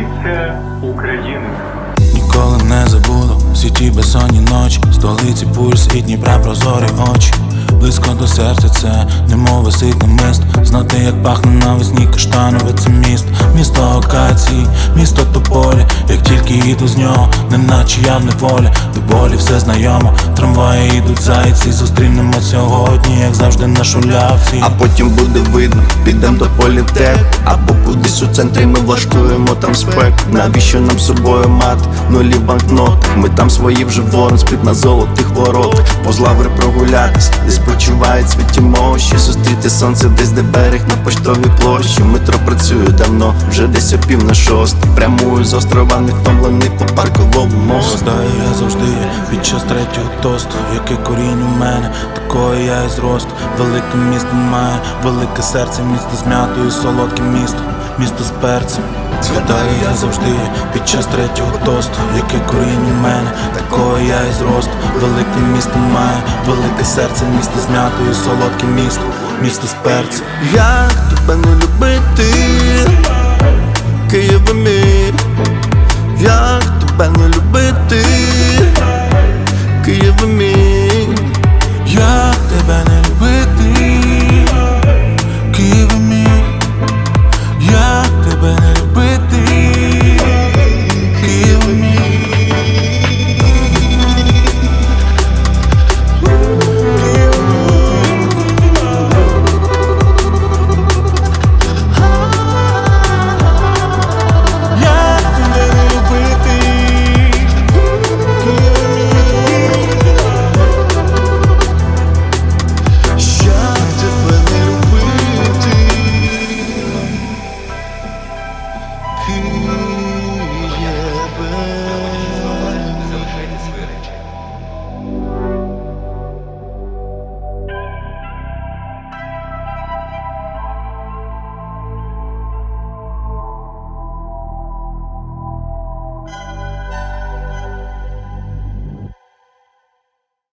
столиця України. Ніколи не забуду всі ті безсонні ночі, столиці пульс і Дніпра прозорі очі. Близько до серця це немов висить намист Знати як пахне навесні каштанове це міст. Місто акації, місто тополі. Як тільки їду з нього, неначе я в неволі. До болі все знайомо, трамваї йдуть зайці. Зустрінемо сьогодні, як завжди на шулявці. А потім буде видно, підем до політех. Або кудись у центрі ми влаштуємо там спек. Навіщо нам з собою мати нулі в банкнотах Ми там свої вже ворон спить на золотих воротах Поз лаври прогулятись, десь почувають світі мощі. Зустріти сонце десь де берег на поштовій площі. Метро працює давно, вже десь о пів на шост Прямую з острова не втомлений по парковому мосту. Згадаю я завжди під час третього тосту, яке корінь у мене, такої я і зрост. Велике місто має, велике серце, місто з м'ятою, солодке місто, місто з перцем. Згадаю я завжди під час третього тосту, яке корінь у мене, такої я і зрост. Велике місто має, велике серце, місто з м'ятою, солодке місто, місто з перцем. Як тебе не любити, Києва мій